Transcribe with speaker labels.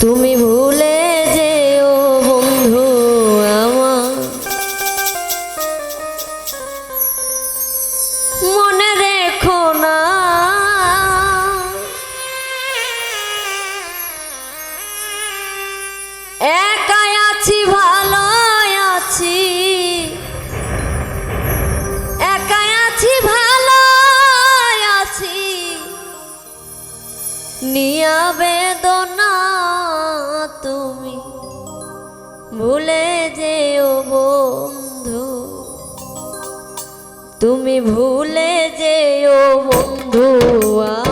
Speaker 1: তুমি ভুলে যেও বন্ধু আমার। মনে রেখো না। একাই আছি ভালো আছি। একাই আছি ভালো আছি। নিয়া বেদনা ভুলে যেও বন্ধু। তুমি ভুলে যেও বন্ধু আ